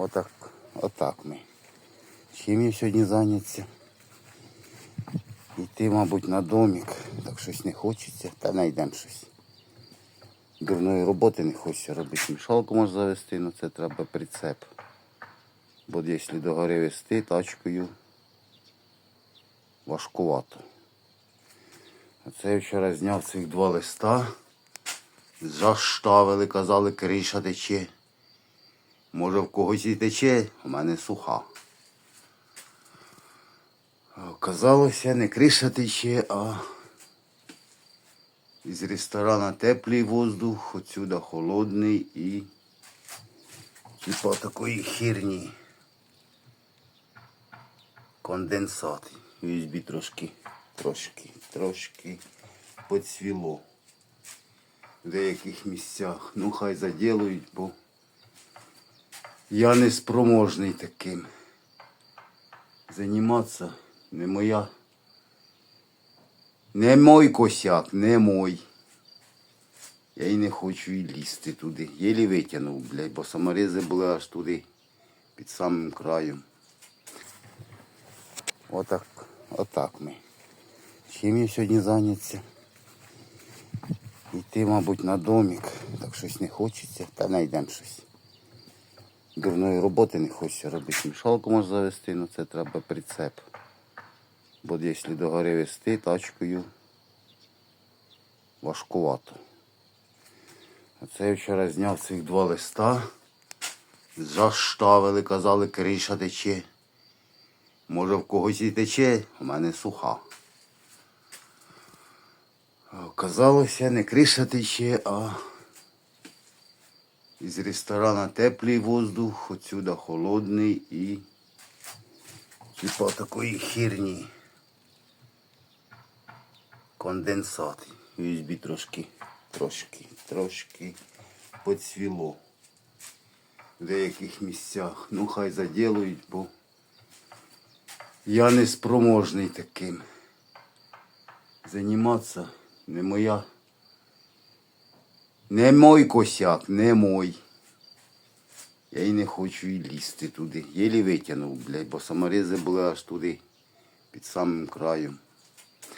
Отак, отак ми. Чим я сьогодні зайнятися? Йти, мабуть, на домик, так щось не хочеться, та знайдемо щось. Дурної роботи не хочеться робити. Мішалку можна завести, але це треба прицеп. Бо якщо до гори вести тачкою важкувато. Оце я вчора зняв цих два листа. Заштавили, казали, криша тече. Може в когось і тече, у мене суха. А Оказалося, не криша тече, а із ресторана теплий воздух, отсюда холодний і типа такої херні. Конденсат. USB трошки, трошки, трошки поцвіло в деяких місцях. Ну хай заділують, бо я не спроможний таким. Займатися не моя. Не мой косяк, не мой. Я й не хочу і лізти туди. Єлі витягнув, блядь, бо саморези були аж туди, під самим краєм. Отак, отак ми. Чим я сьогодні зайнятися? Йти, мабуть, на домик, так щось не хочеться, та знайдемо щось. Дурної роботи не хочеться робити. Мішалку можна завести, але це треба прицеп. Бо якщо до гори вести тачкою важкувато. Оце я вчора зняв цих два листа. Заштавили, казали, криша тече. Може в когось і тече, у мене суха. А Оказалося, не криша тече, а із ресторана теплий воздух, отсюда холодний і типа такої херні. Конденсат. USB трошки, трошки, трошки поцвіло в деяких місцях. Ну хай заділують, бо я не спроможний таким. Займатися не моя. Не мой косяк, не мой. Я й не хочу і лізти туди. Єлі витягнув, блядь, бо саморези були аж туди, під самим краєм.